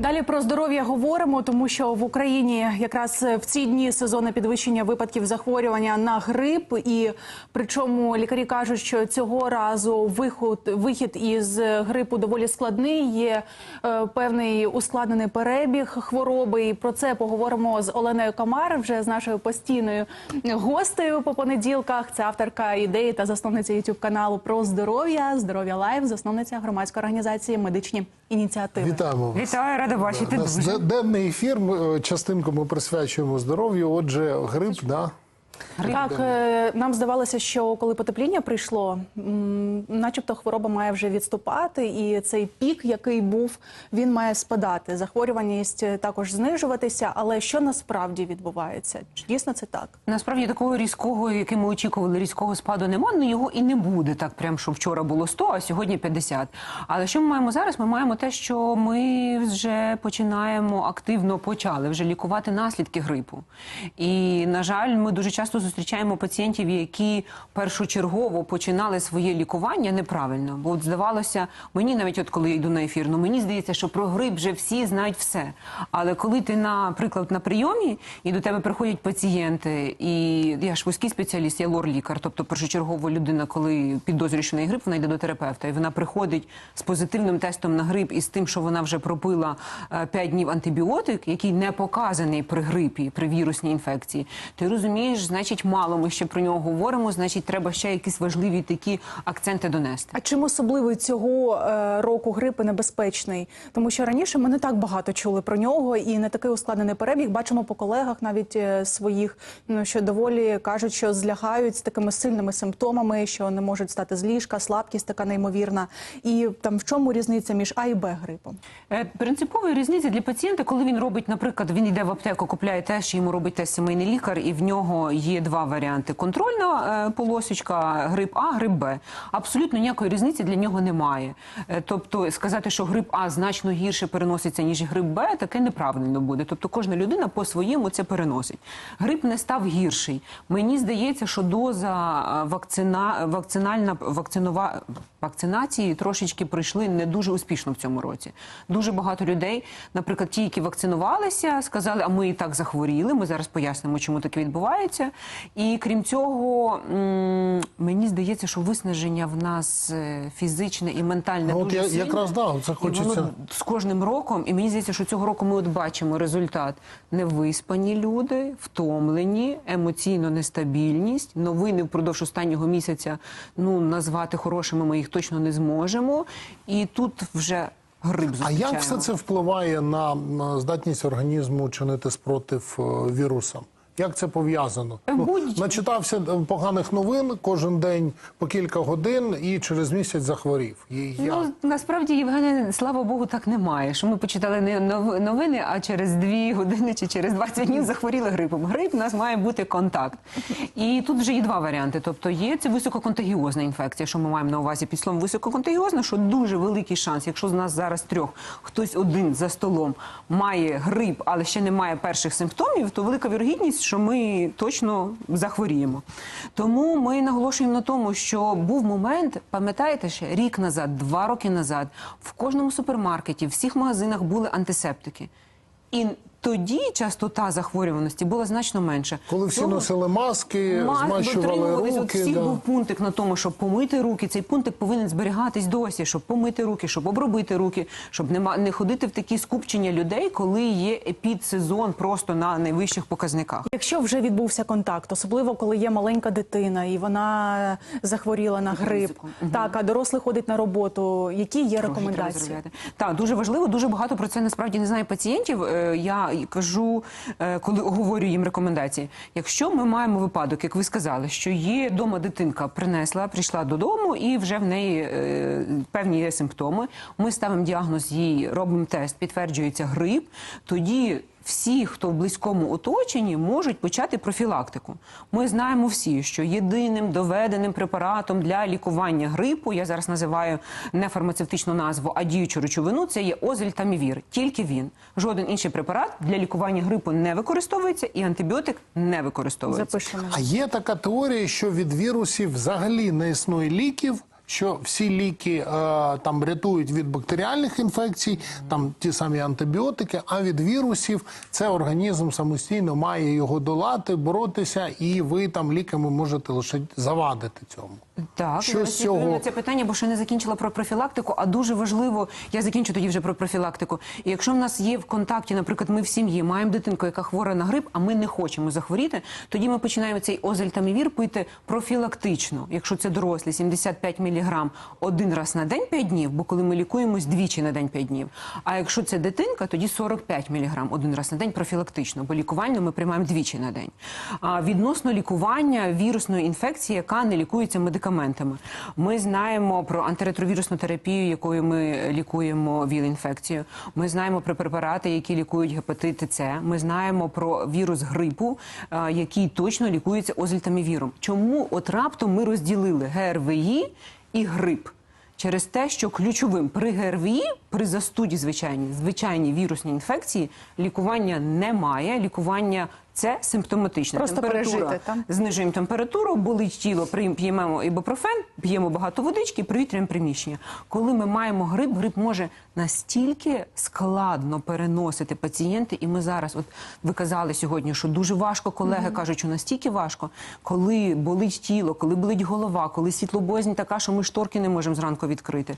Далі про здоров'я говоримо, тому що в Україні якраз в ці дні сезону підвищення випадків захворювання на грип, і причому лікарі кажуть, що цього разу виход вихід із грипу доволі складний. Є е, певний ускладнений перебіг хвороби. І про це поговоримо з Оленою Камар, вже з нашою постійною гостею по понеділках. Це авторка ідеї та засновниця youtube каналу про здоров'я, здоров'я лайф, засновниця громадської організації медичні ініціативи. Вітаємо вас. Вітаю, рада бачити У дуже. денний ефір. Ми, е, частинку ми присвячуємо здоров'ю. Отже, грип, да. Так, е, нам здавалося, що коли потепління прийшло, начебто хвороба має вже відступати, і цей пік, який був, він має спадати. Захворюваність е, також знижуватися. Але що насправді відбувається? Чи дійсно це так? Насправді такого різкого, який ми очікували, різкого спаду нема. Ну його і не буде так, прям що вчора було 100, а сьогодні 50. Але що ми маємо зараз? Ми маємо те, що ми вже починаємо активно почали вже лікувати наслідки грипу. І на жаль, ми дуже часто зустрічаємо пацієнтів, які першочергово починали своє лікування неправильно. Бо от здавалося, мені навіть от коли я йду на ефір, ну мені здається, що про грип вже всі знають все. Але коли ти, наприклад, на прийомі і до тебе приходять пацієнти, і я ж вузький спеціаліст, я лор-лікар, тобто першочергово людина, коли підозрює, що неї грип, вона йде до терапевта, і вона приходить з позитивним тестом на грип і з тим, що вона вже пропила 5 днів антибіотик, який не показаний при грипі, при вірусній інфекції. Ти розумієш, значить, мало ми ще про нього говоримо, значить, треба ще якісь важливі такі акценти донести. А чим особливий цього е, року грип небезпечний? Тому що раніше ми не так багато чули про нього, і не такий ускладнений перебіг. Бачимо по колегах навіть е, своїх, ну що доволі кажуть, що злягають з такими сильними симптомами, що не можуть стати з ліжка, слабкість така неймовірна. І там в чому різниця між А і Б грипом? Е, Принципової різниці для пацієнта, коли він робить, наприклад, він йде в аптеку, купляє тест, йому робить тест сімейний лікар, і в нього є два варіанти: контрольна е, полосочка, грип А, грип Б. Абсолютно ніякої різниці для нього немає. Е, Тобто сказати, що грип А значно гірше переноситься ніж грип Б, таке неправильно буде. Тобто кожна людина по-своєму це переносить. Грип не став гірший. Мені здається, що доза е, вакцина, вакцинальна вакцинова вакцинації трошечки пройшли не дуже успішно в цьому році. Дуже багато людей, наприклад, ті, які вакцинувалися, сказали, а ми і так захворіли. Ми зараз пояснимо, чому таке відбувається. І крім цього, мені здається, що виснаження в нас е, фізичне і ментальне Ну, от дуже я- сильне. якраз, да, це І хочеться. воно з кожним роком, і мені здається, що цього року ми от бачимо результат: невиспані люди, втомлені, емоційно нестабільність. Новини впродовж останнього місяця ну назвати хорошими ми їх точно не зможемо. І тут вже грип А як все це впливає на, на здатність організму чинити спротив е, вірусам? Як це пов'язано? Ну, Будь- начитався е, поганих новин кожен день по кілька годин і через місяць захворів. І я... Ну насправді Євгене, слава Богу, так немає. Що ми почитали не нов- новини, а через дві години чи через 20 днів захворіли грипом. Грип у нас має бути контакт. І тут вже є два варіанти. Тобто є це висококонтагіозна інфекція, що ми маємо на увазі під словом висококонтагіозна, що дуже великий шанс, якщо з нас зараз трьох хтось один за столом має грип, але ще не має перших симптомів, то велика вірогідність, що ми точно захворіємо. Тому ми наголошуємо на тому, що був момент, пам'ятаєте ще рік назад, два роки назад, в кожному супермаркеті, в всіх магазинах були антисептики. І тоді частота захворюваності була значно менша. Коли всі Цього- носили маски, Мас- змащували от руки. всіх да. був пунктик на тому, щоб помити руки. Цей пунктик повинен зберігатись досі, щоб помити руки, щоб обробити руки, щоб нема не ходити в такі скупчення людей, коли є епідсезон просто на найвищих показниках. Якщо вже відбувся контакт, особливо коли є маленька дитина і вона захворіла на грип, ризику. так а дорослий ходить на роботу. Які є рекомендації? Так, дуже важливо, дуже багато про це насправді не знає пацієнтів. Е, Кажу, е, коли говорю їм рекомендації. Якщо ми маємо випадок, як ви сказали, що є дома дитинка, принесла, прийшла додому, і вже в неї е, певні є симптоми. Ми ставимо діагноз їй, робимо тест, підтверджується грип. Тоді всі, хто в близькому оточенні, можуть почати профілактику. Ми знаємо всі, що єдиним доведеним препаратом для лікування грипу, я зараз називаю не фармацевтичну назву, а діючу речовину, це є озельтамівір. Тільки він. Жоден інший препарат для лікування грипу не використовується, і антибіотик не використовується. Запишемо. А є така теорія, що від вірусів взагалі не існує ліків, що всі ліки е, там рятують від бактеріальних інфекцій, там ті самі антибіотики, а від вірусів це організм самостійно має його долати, боротися, і ви там ліками можете лише завадити цьому. Так, Що з цього? на це питання, бо ще не закінчила про профілактику, а дуже важливо, я закінчу тоді вже про профілактику. І якщо в нас є в контакті, наприклад, ми в сім'ї маємо дитинку, яка хвора на грип, а ми не хочемо захворіти, тоді ми починаємо цей озельтамівір пити профілактично. Якщо це дорослі, 75 мг один раз на день 5 днів, бо коли ми лікуємось двічі на день 5 днів. А якщо це дитинка, тоді 45 мг один раз на день профілактично, бо лікування ми приймаємо двічі на день. А відносно лікування вірусної інфекції, яка не лікується медикаментами, ми знаємо про антиретровірусну терапію, якою ми лікуємо ВІЛ-інфекцію. Ми знаємо про препарати, які лікують гепатит С. Ми знаємо про вірус грипу, який точно лікується озельтамівіром. Чому от раптом ми розділили ГРВІ і грип? Через те, що ключовим при ГРВІ, при застуді звичайній, звичайній вірусній інфекції, лікування немає. Лікування це симптоматичне. Просто пережити, так? Знижуємо температуру, болить тіло, п'ємо ібупрофен, п'ємо багато водички, привітрюємо приміщення. Коли ми маємо грип, грип може настільки складно переносити пацієнти, і ми зараз, от ви казали сьогодні, що дуже важко, колеги кажуть, що настільки важко, коли болить тіло, коли болить голова, коли світлобоязнь така, що ми шторки не можемо зранку відкрити.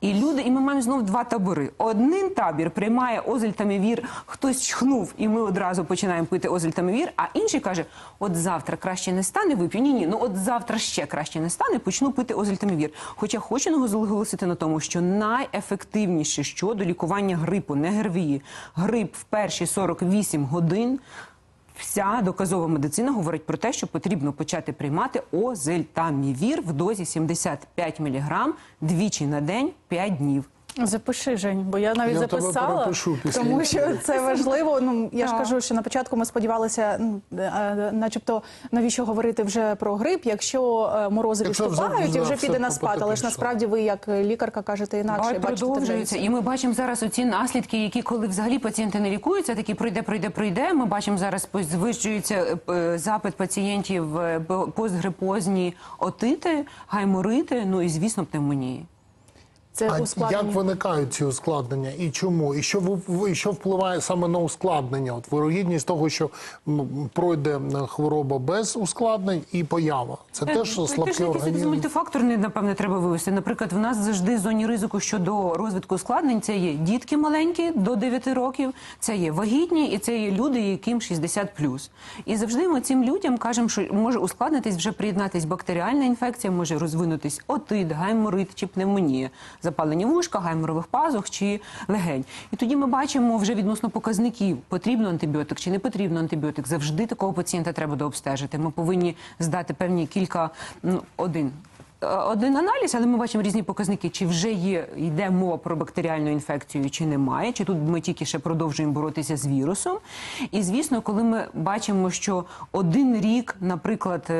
І люди, і ми маємо знов два табори. Один табір приймає озельтамівір, хтось чхнув, і ми одразу починаємо пити озельтамівір, а інший каже: от завтра краще не стане, вип'ю. Ні, ні, ну от завтра ще краще не стане, почну пити озельтамівір. Хоча хочу наголосити на тому, що найефективніше щодо лікування грипу, не ГРВІ, грип в перші 48 годин. Вся доказова медицина говорить про те, що потрібно почати приймати озельтамівір в дозі 75 мг двічі на день 5 днів. Запиши, Жень, бо я навіть Я тебе записала, перепишу після тому що це важливо. Ну я ж Так. кажу, що на початку ми сподівалися, ну, е, начебто, навіщо говорити вже про грип, якщо е, морози Якщо вже- відступають і вже вже все піде на спад. Але ж насправді ви, як лікарка, кажете інакше. Ой, бачите вже продовжується. І ми бачимо зараз оці наслідки, які коли взагалі пацієнти не лікуються, такі пройде, пройде, пройде. Ми бачимо зараз пос- звищується е, запит пацієнтів е, постгрипозні отити, гайморити, ну і звісно пневмонії. Це А ускладнення. як виникають ці ускладнення і чому? І що в- і що впливає саме на ускладнення? От вирогідність того, що пройде хвороба без ускладнень і поява. Це теж Е, слабкий якийсь організм. мультифакторний, напевне, треба вивести. Наприклад, в нас завжди в зоні ризику щодо розвитку ускладнень. Це є дітки маленькі до 9 років, це є вагітні, і це є люди, яким 60 І завжди ми цим людям кажемо, що може ускладнитись вже приєднатись бактеріальна інфекція, може розвинутись отит, гайморит чи пневмонія, запалення вушка, гайморових пазух чи легень. І тоді ми бачимо вже відносно показників, потрібно антибіотик чи не потрібно антибіотик. Завжди такого пацієнта треба дообстежити. Ми повинні здати певні кілька ну, один. е, Один аналіз, але ми бачимо різні показники, чи вже є йде мова про бактеріальну інфекцію, чи немає, чи тут ми тільки ще продовжуємо боротися з вірусом. І звісно, коли ми бачимо, що один рік, наприклад.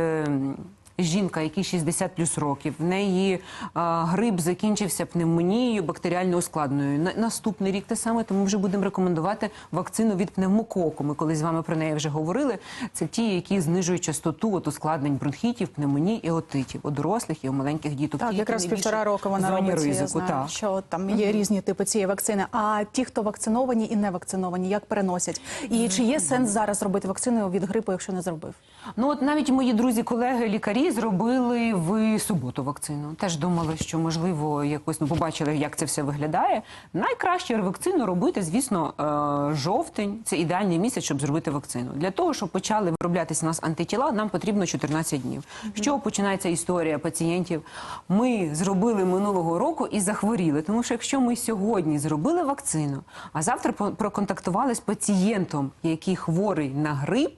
Жінка, якій 60 плюс років, в неї а, грип закінчився пневмонією, бактеріально ускладною. На, наступний рік те саме, тому вже будемо рекомендувати вакцину від пневмококу. Ми коли з вами про неї вже говорили. Це ті, які знижують частоту от ускладнень бронхітів, пневмоній і отитів у дорослих і у маленьких діток. Так, Ті, якраз півтора року вона робиться. ризику. я знаю, так. що там є різні типи цієї вакцини. А ті, хто вакциновані і не вакциновані, як переносять? І чи є сенс зараз робити вакцину від грипу, якщо не зробив? Ну от навіть мої друзі, колеги, лікарі зробили в суботу вакцину. Теж думали, що можливо якось ну, побачили, як це все виглядає. Найкраще вакцину робити, звісно, е, жовтень. Це ідеальний місяць, щоб зробити вакцину. Для того, щоб почали вироблятися у нас антитіла, нам потрібно 14 днів. Чого починається історія пацієнтів? Ми зробили минулого року і захворіли. Тому що якщо ми сьогодні зробили вакцину, а завтра проконтактували з пацієнтом, який хворий на грип.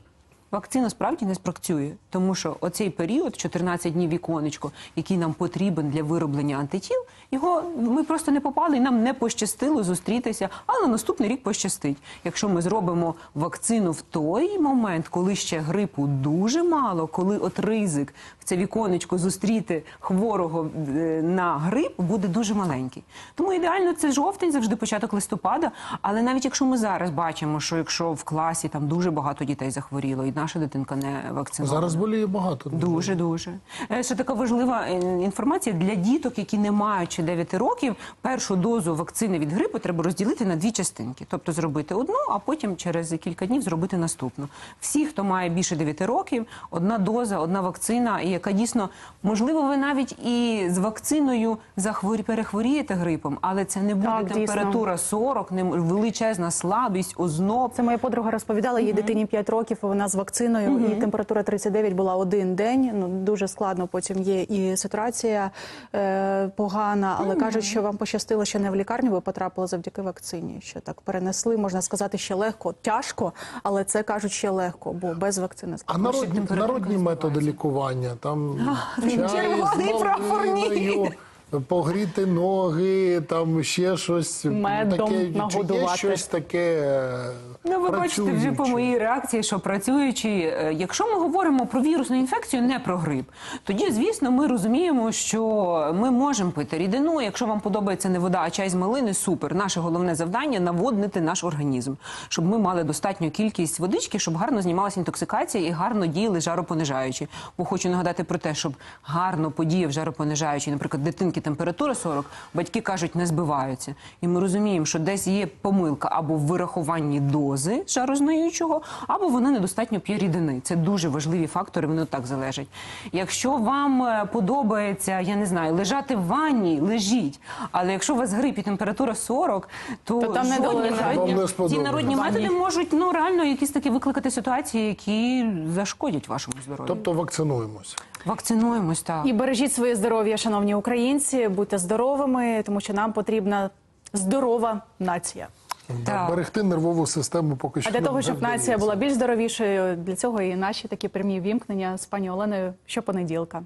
Вакцина справді не спрацює, тому що оцей період, 14 днів віконечко, який нам потрібен для вироблення антитіл, його ми просто не попали, і нам не пощастило зустрітися. Але наступний рік пощастить. Якщо ми зробимо вакцину в той момент, коли ще грипу дуже мало, коли от ризик в це віконечко зустріти хворого е, на грип буде дуже маленький. Тому ідеально це жовтень, завжди початок листопада. Але навіть якщо ми зараз бачимо, що якщо в класі там дуже багато дітей захворіло, і наша дитинка не вакцинована. Зараз боліє багато. Дуже дуже Е, ще така важлива е, інформація для діток, які не мають ще 9 років. Першу дозу вакцини від грипу треба розділити на дві частинки, тобто зробити одну, а потім через кілька днів зробити наступну. Всі, хто має більше 9 років, одна доза, одна вакцина, яка дійсно можливо, ви навіть і з вакциною захворі перехворієте грипом, але це не буде Так, дійсно. температура 40, не величезна слабість, озноб. Це моя подруга розповідала, їй дитині 5 років, вона з вакциною, і температура 39 була один день. Ну дуже складно. Потім є і ситуація е, погана, але кажуть, що вам пощастило, що не в лікарню ви потрапили завдяки вакцині. Що так перенесли, можна сказати, ще легко, тяжко, але це кажуть ще легко, бо без вакцини А народні, народні методи лікування, там червоний з прапор, ні. малиною, погріти ноги, там ще щось Медом таке, чи є щось таке. е, Ну, ви бачите вже по моїй реакції, що працюючи, е, якщо ми говоримо про вірусну інфекцію, не про грип, тоді, звісно, ми розуміємо, що ми можемо пити рідину. Якщо вам подобається не вода, а чай з малини, супер. Наше головне завдання наводнити наш організм, щоб ми мали достатню кількість водички, щоб гарно знімалася інтоксикація і гарно діяли жаропонижаючі. Бо хочу нагадати про те, щоб гарно подіяв жаропонижаючий, наприклад, дитинки температура 40, батьки кажуть, не збиваються. І ми розуміємо, що десь є помилка або в вирахуванні дози жарознаючого, або вона недостатньо п'є рідини. Це дуже важливі фактори, вони так залежать. Якщо вам е, подобається, я не знаю, лежати в ванні, лежіть. Але якщо у вас грип і температура 40, то, То там не жодні народні- ті народні методи можуть ну реально якісь такі викликати ситуації, які зашкодять вашому здоров'ю. Тобто вакцинуємося. Вакцинуємось так. І бережіть своє здоров'я, шановні українці, будьте здоровими, тому що нам потрібна здорова нація. Так. Берегти нервову систему поки що А для того, щоб вдається. нація була більш здоровішою, для цього і наші такі прямі вімкнення з пані Оленою щопонеділка.